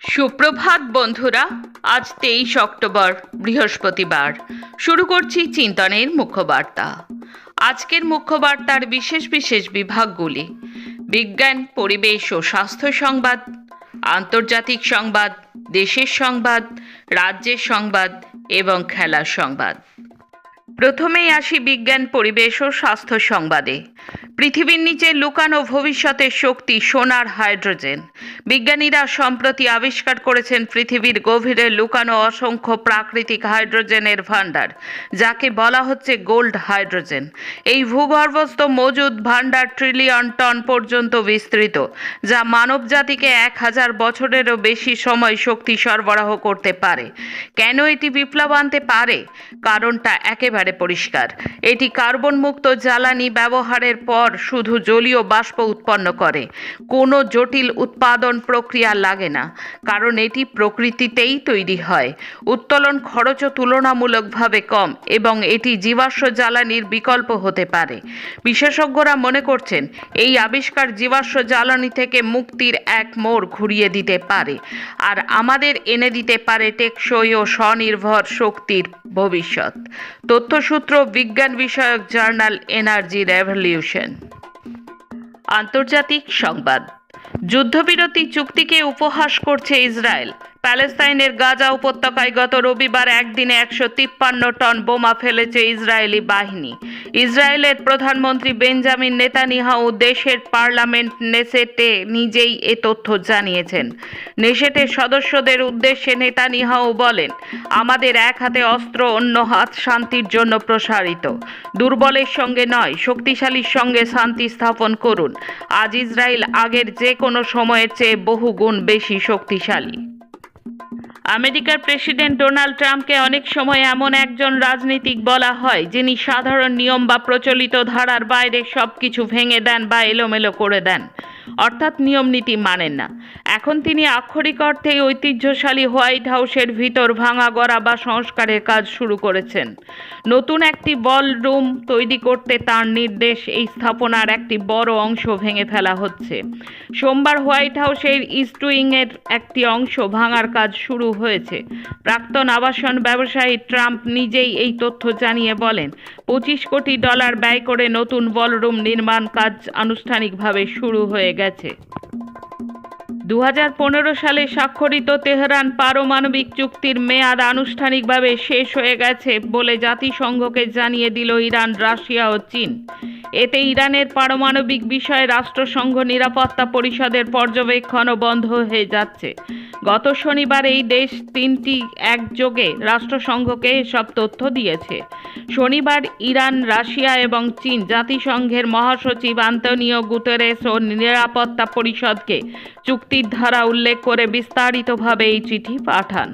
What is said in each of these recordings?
সুপ্রভাত, বন্ধুরা। আজ তেইশ অক্টোবর, বৃহস্পতিবার। শুরু করছি চিন্তনের মুখ্যবার্তা। আজকের মুখ্যবার্তার বিশেষ বিশেষ বিভাগগুলি। বিজ্ঞান, পরিবেশ ও স্বাস্থ্য সংবাদ, আন্তর্জাতিক সংবাদ, দেশের সংবাদ, রাজ্যের সংবাদ এবং খেলার সংবাদ। প্রথমেই আসি বিজ্ঞান, পরিবেশ ও স্বাস্থ্য সংবাদে। পৃথিবীর নিচে লুকানো ভবিষ্যতের শক্তি সোনার হাইড্রোজেন। বিজ্ঞানীরা সম্প্রতি আবিষ্কার করেছেন পৃথিবীর গভীরে লুকানো অসংখ্য প্রাকৃতিক হাইড্রোজেনের ভাণ্ডার, যাকে বলা হচ্ছে গোল্ড হাইড্রোজেন। এই ভূগর্ভস্থ মজুদ ভাণ্ডার ট্রিলিয়ন টন পর্যন্ত বিস্তৃত, যা মানবজাতিকে এক হাজার বছরেরও বেশি সময় শক্তি সরবরাহ করতে পারে। কেন এটি বিপ্লব আনতে পারে? কারণটা একেবারে পরিষ্কার। এটি কার্বন মুক্ত জ্বালানি ব্যবহারের পর শুধু জলীয় বাষ্প উৎপন্ন করে। কোনো জটিল উৎপাদন প্রক্রিয়া লাগে না, কারণ এটি প্রকৃতিতেই তৈরি হয়। উত্তোলন খরচও তুলনামূলকভাবে কম এবং এটি জীবাশ্ম জ্বালানির বিকল্প হতে পারে। বিশেষজ্ঞরা মনে করছেন, এই আবিষ্কার জীবাশ্ম জ্বালানি থেকে মুক্তির এক মোড় ঘুরিয়ে দিতে পারে আর আমাদের এনে দিতে পারে টেকসই ও স্বনির্ভর শক্তির ভবিষ্যৎ। তথ্যসূত্র বিজ্ঞান বিষয়ক জার্নাল এনার্জি রেভলিউশন। আন্তর্জাতিক সংবাদ। যুদ্ধবিরতি চুক্তিকে উপহাস করছে ইসরায়েল। প্যালেস্তাইনের গাজা উপত্যকায় গত রবিবার একদিনে একশো তিপ্পান্ন টন বোমা ফেলেছে ইসরায়েলি বাহিনী। ইসরায়েলের প্রধানমন্ত্রী বেঞ্জামিন নেতানিয়াহু দেশের পার্লামেন্ট নেসেটে নিজেই এ তথ্য জানিয়েছেন। নেসেটের সদস্যদের উদ্দেশ্যে নেতানিয়াহু বলেন, আমাদের এক হাতে অস্ত্র, অন্য হাত শান্তির জন্য প্রসারিত। দুর্বলের সঙ্গে নয়, শক্তিশালীর সঙ্গে শান্তি স্থাপন করুন। আজ ইসরায়েল আগের যে কোনো সময়ের চেয়ে বহু গুণ বেশি শক্তিশালী। আমেরিকার প্রেসিডেন্ট ডোনাল্ড ট্রাম্পকে অনেক সময় এমন একজন রাজনীতিক বলা হয়, যিনি সাধারণ নিয়ম বা প্রচলিত ধারার বাইরে সব কিছু ভেঙে দেন বা এলোমেলো করে দেন। অর্থাৎ নিয়ম নীতি মানেন না। এখন তিনি আক্ষরিক অর্থেই ঐতিহ্যশালী হোয়াইট হাউসের ভিতর ভাঙা গড়া বা সংস্কারের কাজ শুরু করেছেন। নতুন একটি বল রুম তৈরি করতে তার নির্দেশ এই স্থাপনার একটি বড় অংশ ভেঙে ফেলা হচ্ছে। সোমবার হোয়াইট হাউসের ইস্ট উইংয়ের একটি অংশ ভাঙার কাজ শুরু হয়েছে। প্রাক্তন আবাসন ব্যবসায়ী ট্রাম্প নিজেই এই তথ্য জানিয়ে বলেন, পঁচিশ কোটি ডলার ব্যয় করে নতুন বলরুম নির্মাণ কাজ আনুষ্ঠানিকভাবে শুরু হয়ে গেছে। দু হাজার পনেরো সালে স্বাক্ষরিত তেহরান পারমাণবিক চুক্তির মেয়াদ আনুষ্ঠানিকভাবে শেষ হয়ে গেছে বলে জাতিসংঘকে জানিয়ে দিল ইরান, রাশিয়া ও চীন। এতে ইরানের পারমাণবিক বিষয়ে রাষ্ট্রসংঘ নিরাপত্তা পরিষদের পর্যবেক্ষণও বন্ধ হয়ে যাচ্ছে। গত শনিবার এই দেশ তিনটি একযোগে রাষ্ট্রসংঘকে এসব তথ্য দিয়েছে। শনিবার ইরান, রাশিয়া এবং চীন জাতিসংঘের মহাসচিব আন্তনিও গুতেরেস ও নিরাপত্তা পরিষদকে চুক্তির ধারা উল্লেখ করে বিস্তারিতভাবে এই চিঠি পাঠান।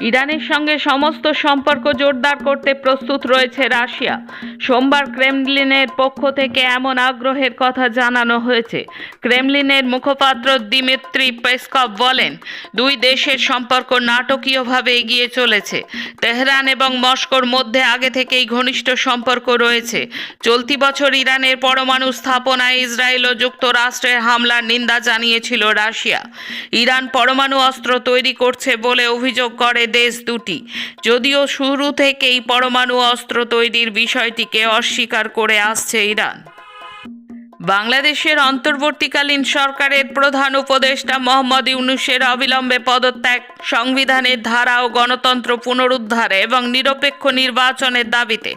ইরানের সঙ্গে সমস্ত সম্পর্ক জোরদার করতে প্রস্তুত রয়েছে রাশিয়া। সোমবার ক্রেমলিনের পক্ষ থেকে এমন আগ্রহের কথা জানানো হয়েছে। ক্রেমলিনের মুখপাত্র দিমিত্রি পেসকভ বলেন, দুই দেশের সম্পর্ক নাটকীয়ভাবে এগিয়ে চলেছে। তেহরান এবং মস্কোর মধ্যে আগে থেকেই ঘনিষ্ঠ সম্পর্ক রয়েছে। চলতি বছর ইরানের পরমাণু স্থাপনায় ইসরায়েল ও যুক্তরাষ্ট্রের হামলার নিন্দা জানিয়েছিল রাশিয়া। ইরান পরমাণু অস্ত্র তৈরি করছে বলে অভিযোগ করে দেশ দুটি। যদিও শুরু থেকেই পরমাণু অস্ত্র তৈরির বিষয়টিকে অস্বীকার করে আসছে ইরান। বাংলাদেশের অন্তর্বর্তীকালীন সরকারের প্রধান উপদেষ্টা মোহাম্মদ ইউনুসের অবিলম্বে পদত্যাগ, সংবিধানের ধারা ও গণতন্ত্র পুনরুদ্ধার এবং নিরপেক্ষ নির্বাচনের দাবিতে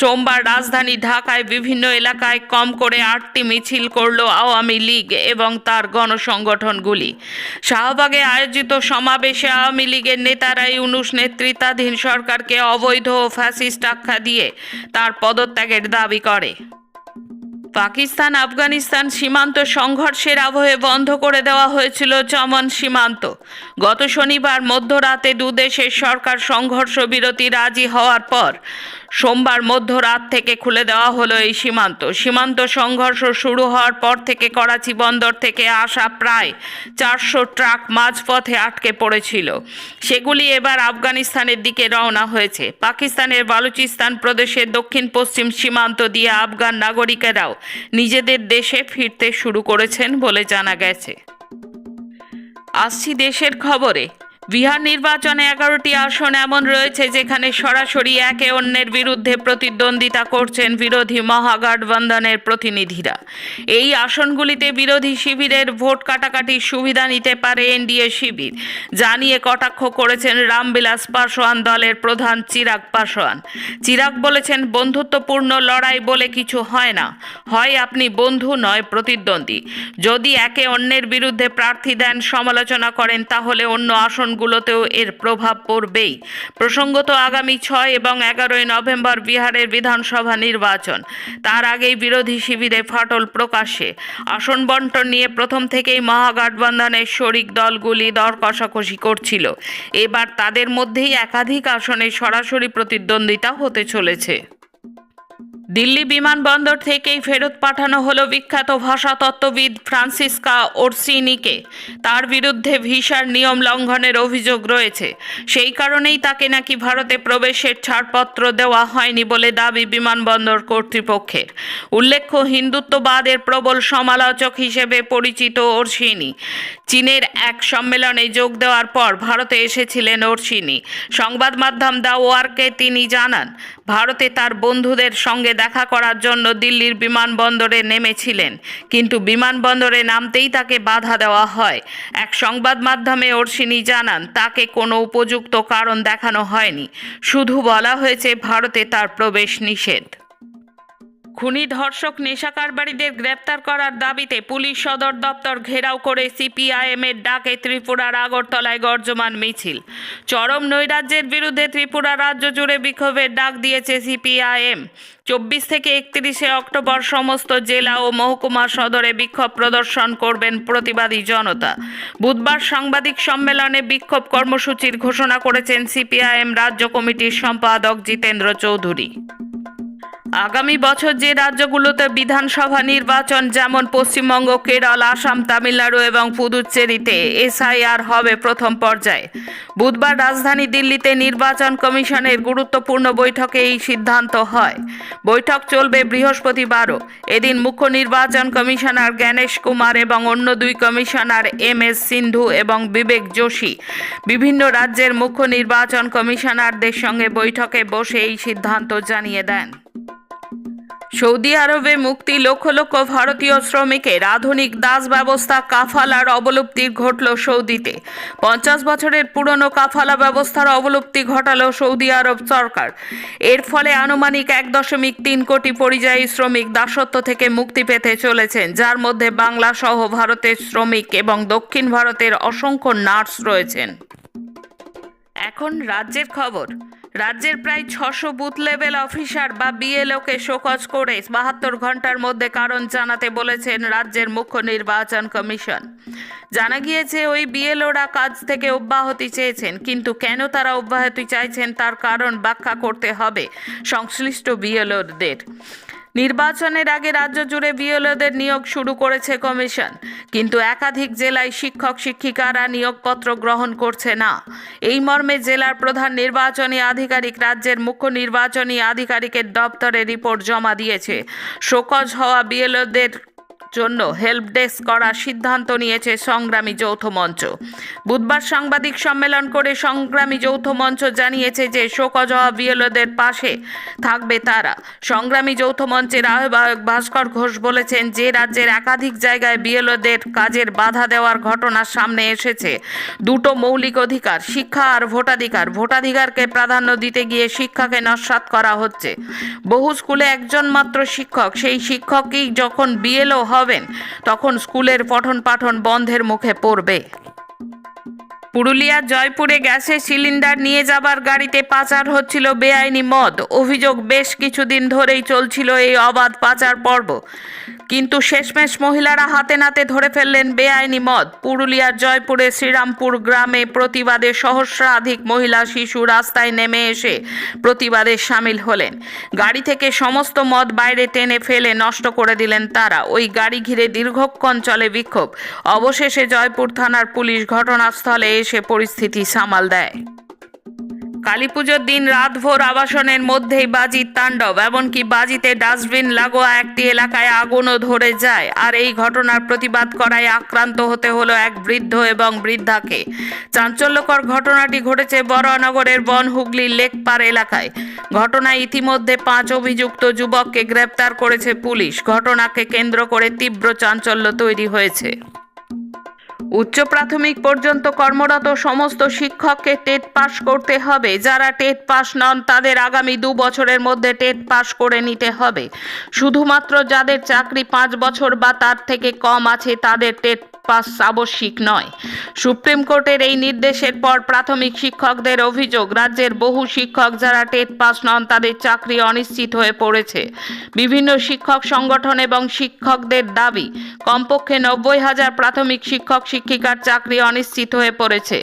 সোমবার রাজধানী ঢাকায় বিভিন্ন এলাকায় কম করে আটটি মিছিল করল আওয়ামী লীগ এবং তার গণসংগঠনগুলি। শাহবাগে আয়োজিত সমাবেশে আওয়ামী লীগের নেতারা ইউনুস নেতৃত্বাধীন সরকারকে অবৈধ ও ফ্যাসিস্ট আখ্যা দিয়ে তার পদত্যাগের দাবি করে। পাকিস্তান, আফগানিস্তান সীমান্ত সংঘর্ষের আবহে বন্ধ করে দেওয়া হয়েছিল চমন সীমান্ত। গত শনিবার মধ্যরাতে দুদেশের সরকার সংঘর্ষ বিরতি রাজি হওয়ার পর সোমবার মধ্যরাত থেকে খুলে দেওয়া হলো এই সীমান্ত। সীমান্ত সংঘর্ষ শুরু হওয়ার পর থেকে করাচি বন্দর থেকে আসা প্রায় চারশো ট্রাক মাঝপথে আটকে পড়েছিল। সেগুলি এবার আফগানিস্তানের দিকে রওনা হয়েছে। পাকিস্তানের বালুচিস্তান প্রদেশের দক্ষিণ পশ্চিম সীমান্ত দিয়ে আফগান নাগরিকেরাও নিজেদের দেশে ফিরতে শুরু করেছেন বলে জানা গেছে। আসছি দেশের খবরে। বিহার নির্বাচনে এগারোটি আসন এমন রয়েছে যেখানে সরাসরি একে অন্যের বিরুদ্ধে প্রতিদ্বন্দ্বিতা করছেন বিরোধী মহাগঠবন্ধনের প্রতিনিধিরা। এই আসনগুলিতে বিরোধী শিবিরের ভোট কাটাকাটির সুবিধা নিতে পারে এনডিএ শিবির। জানিয়ে কটাক্ষ করেছেন রামবিলাস পাসোয়ান দলের প্রধান চিরাগ পাসোয়ান। চিরাগ বলেছেন, বন্ধুত্বপূর্ণ লড়াই বলে কিছু হয় না। হয় আপনি বন্ধু, নয় প্রতিদ্বন্দ্বী। যদি একে অন্যের বিরুদ্ধে প্রার্থী দেন, সমালোচনা করেন, তাহলে অন্য আসনগুলোতেও এর প্রভাব পড়বেই। প্রসঙ্গত আগামী ছয় এবং এগারোই নভেম্বর বিহারের বিধানসভা নির্বাচন। তার আগেই বিরোধী শিবিরে ফাটল প্রকাশে আসন বন্টন নিয়ে প্রথম থেকেই মহাগঠবন্ধনের শরিক দলগুলি দর কষাকষি করছিল। এবার তাদের মধ্যেই একাধিক আসনে সরাসরি প্রতিদ্বন্দ্বিতা হতে চলেছে। দিল্লি বিমানবন্দর থেকেই ফেরত পাঠানো হলো বিখ্যাত ভাষাতত্ত্ববিদ ফ্রান্সিসকা ওরসিনিকে। তার বিরুদ্ধে ভিসার নিয়ম লঙ্ঘনের অভিযোগ রয়েছে। সেই কারণেই তাকে নাকি ভারতে প্রবেশের ছাড়পত্র দেওয়া হয়নি বলে দাবি বিমানবন্দর কর্তৃপক্ষের। উল্লেখ্য, হিন্দুত্ববাদের প্রবল সমালোচক হিসেবে পরিচিত ওরসিনি। চীনের এক সম্মেলনে যোগ দেওয়ার পর ভারতে এসেছিলেন ওরসিনি। সংবাদ মাধ্যম দ্য ওয়ার্কে তিনি জানান, ভারতে তার বন্ধুদের সঙ্গে দেখা করার জন্য দিল্লির বিমানবন্দরে নেমেছিলেন। কিন্তু বিমানবন্দরে নামতেই তাকে বাধা দেওয়া হয়। এক সংবাদ মাধ্যমে অর্শিনী জানান, তাকে কোনো উপযুক্ত কারণ দেখানো হয়নি। শুধু বলা হয়েছে ভারতে তার প্রবেশ নিষেধ। খুনি ধর্ষক নেশা কারবারিদের গ্রেপ্তার করার দাবিতে পুলিশ সদর দপ্তর ঘেরাও করে সিপিআইএম এর ডাকে ত্রিপুরার আগরতলায় গর্জমান মিছিল। চরম নৈরাজ্যের বিরুদ্ধে ত্রিপুরা রাজ্য জুড়ে বিক্ষোভের ডাক দিয়েছে সিপিআইএম। চব্বিশ থেকে একত্রিশে অক্টোবর সমস্ত জেলা ও মহকুমা সদরে বিক্ষোভ প্রদর্শন করবেন প্রতিবাদী জনতা। বুধবার সাংবাদিক সম্মেলনে বিক্ষোভ কর্মসূচির ঘোষণা করেছেন সিপিআইএম রাজ্য কমিটির সম্পাদক জিতেন্দ্র চৌধুরী। আগামী বছর যে রাজ্যগুলোতে বিধানসভা নির্বাচন, যেমন পশ্চিমবঙ্গ, কেরল, আসাম, তামিলনাড়ু এবং পুদুচ্চেরিতে এসআইআর হবে প্রথম পর্যায়ে। বুধবার রাজধানী দিল্লিতে নির্বাচন কমিশনের গুরুত্বপূর্ণ বৈঠকে এই সিদ্ধান্ত হয়। বৈঠক চলবে বৃহস্পতিবারও। এদিন মুখ্য নির্বাচন কমিশনার জ্ঞানেশ কুমার এবং অন্য দুই কমিশনার এম এস সিন্ধু এবং বিবেক যোশী বিভিন্ন রাজ্যের মুখ্য নির্বাচন কমিশনারদের সঙ্গে বৈঠকে বসে এই সিদ্ধান্ত জানিয়ে দেন। সৌদি আরবে মুক্তি লক্ষ লক্ষ ভারতীয় শ্রমিকের আধুনিক দাস ব্যবস্থা কাফালার অবলুপ্তি ঘটল সৌদিতে। পঞ্চাশ বছরের পুরনো কাফালা ব্যবস্থার অবলুপ্তি ঘটালো সৌদি আরব সরকার। এর ফলে আনুমানিক এক দশমিক তিন কোটি পরিযায়ী শ্রমিক দাসত্ব থেকে মুক্তি পেতে চলেছেন, যার মধ্যে বাংলা সহ ভারতের শ্রমিক এবং দক্ষিণ ভারতের অসংখ্য নার্স রয়েছেন। এখন রাজ্যের খবর। রাজ্যের প্রায় ছশো বুথ লেভেল অফিসার বা বিএলওকে শোকজ করে বাহাত্তর ঘণ্টার মধ্যে কারণ জানাতে বলেছেন রাজ্যের মুখ্য নির্বাচন কমিশন। জানা গিয়েছে ওই বিএলওরা কাজ থেকে অব্যাহতি চেয়েছেন, কিন্তু কেন তারা অব্যাহতি চাইছেন তার কারণ ব্যাখ্যা করতে হবে সংশ্লিষ্ট বিএলওদের। নির্বাচনের আগে রাজ্য জুড়ে বিএলওদের নিয়োগ শুরু করেছে কমিশন। কিন্তু একাধিক জেলায় শিক্ষক শিক্ষিকারা নিয়োগপত্র গ্রহণ করছে না। এই মর্মে জেলার প্রধান নির্বাচনী আধিকারিক রাজ্যের মুখ্য নির্বাচনী আধিকারিকের দপ্তরে রিপোর্ট জমা দিয়েছে। শোকজ হওয়া বিএলওদের জন্য হেল্প ডেস্ক করার সিদ্ধান্ত নিয়েছে সংগ্রামী যৌথ মঞ্চ। বুধবার সাংবাদিক সম্মেলন করে সংগ্রামী যৌথ মঞ্চ জানিয়েছে যে শোকজ বিএলওদের পাশে থাকবে তারা। সংগ্রামী যৌথ মঞ্চের আহ্বায়ক ভাস্কর ঘোষ বলেছেন যে রাজ্যের একাধিক জায়গায় বিএলওদের কাজের বাধা দেওয়ার ঘটনা সামনে এসেছে। দুটো মৌলিক অধিকার, শিক্ষা আর ভোটাধিকার। ভোটাধিকারকে প্রাধান্য দিতে গিয়ে শিক্ষাকে নস্বাত করা হচ্ছে। বহু স্কুলে একজন মাত্র শিক্ষক। সেই শিক্ষকই যখন বিএলও হবেন তখন স্কুলের পঠন পাঠন বন্ধের মুখে পড়বে। পুরুলিয়ার জয়পুরে গ্যাসের সিলিন্ডার নিয়ে যাবার গাড়িতে পাচার হচ্ছিল বেআইনি মদ। অভিযোগ বেশ কিছুদিন ধরেই চলছিল এই অবাধ পাচার পর্ব। কিন্তু শেষমেশ মহিলারা হাতে নাতে ধরে ফেললেন বেআইনি মদ। পুরুলিয়ার জয়পুরে শ্রীরামপুর গ্রামে প্রতিবাদে সহস্রাধিক মহিলা শিশু রাস্তায় নেমে এসে প্রতিবাদে সামিল হলেন। গাড়ি থেকে সমস্ত মদ বাইরে টেনে ফেলে নষ্ট করে দিলেন তারা। ওই গাড়ি ঘিরে দীর্ঘক্ষণ চলে বিক্ষোভ। অবশেষে জয়পুর থানার পুলিশ ঘটনাস্থলে এসে পরিস্থিতি সামাল দেয়। কালীপুজোর দিন রাতভর আবাসনের মধ্যেই বাজির তাণ্ডব, এমনকি বাজিতে ডাস্টবিন লাগোয়া একটি এলাকায় আগুনও ধরে যায়। আর এই ঘটনার প্রতিবাদ করায় আক্রান্ত হতে হলো এক বৃদ্ধ এবং বৃদ্ধাকে। চাঞ্চল্যকর ঘটনাটি ঘটেছে বড়নগরের বন হুগলির লেকপার এলাকায়। ঘটনায় ইতিমধ্যে পাঁচ অভিযুক্ত যুবককে গ্রেপ্তার করেছে পুলিশ। ঘটনাকে কেন্দ্র করে তীব্র চাঞ্চল্য তৈরি হয়েছে। উচ্চ প্রাথমিক পর্যন্ত কর্মরত সমস্ত শিক্ষককে টেট পাস করতে হবে। যারা টেট পাস নন, তাদের আগামী দু বছরের মধ্যে টেট পাস করে নিতে হবে। শুধুমাত্র যাদের চাকরি পাঁচ বছর বা তার থেকে কম আছে, তাদের টেট পাস আবশ্যিক নয়। সুপ্রিম কোর্টের এই নির্দেশের পর প্রাথমিক শিক্ষকদের অভিযোগ, রাজ্যের বহু শিক্ষক যারা টেট পাস নন, তাদের চাকরি অনিশ্চিত হয়ে পড়েছে। বিভিন্ন শিক্ষক সংগঠন এবং শিক্ষকদের দাবি, কমপক্ষে নব্বই হাজার প্রাথমিক শিক্ষক শিক্ষিকার চাকরি অনিশ্চিত হয়ে পড়েছে।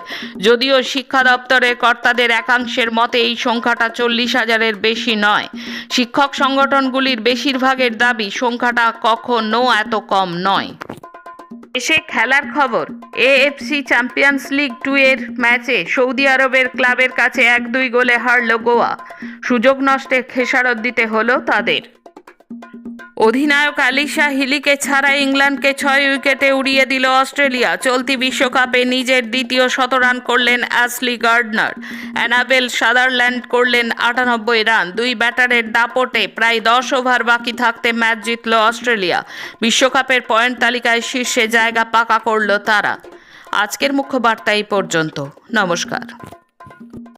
যদিও শিক্ষা দপ্তরের কর্তাদের একাংশের মতে এই সংখ্যাটা চল্লিশ হাজারের বেশি নয়। শিক্ষক সংগঠনগুলির বেশিরভাগের দাবি, সংখ্যাটা কখনো এত কম নয়। এসে খেলার খবর। এএফসি চ্যাম্পিয়ন্স লিগ টু এর ম্যাচে সৌদি আরবের ক্লাবের কাছে এক দুই গোলে হারল গোয়া। সুযোগ নষ্টে খেসারত দিতে হলো তাদের। অধিনায়ক আলিশা হিলিকে ছাড়া ইংল্যান্ডকে ছয় উইকেটে উড়িয়ে দিল অস্ট্রেলিয়া। চলতি বিশ্বকাপে নিজের দ্বিতীয় শতরান করলেন অ্যাসলি গার্ডনার। অ্যানাবেল সাদারল্যান্ড করলেন আটানব্বই রান। দুই ব্যাটারের দাপটে প্রায় দশ ওভার বাকি থাকতে ম্যাচ জিতল অস্ট্রেলিয়া। বিশ্বকাপের পয়েন্ট তালিকায় শীর্ষে জায়গা পাকা করল তারা। আজকের মুখ্য বার্তা এই পর্যন্ত। নমস্কার।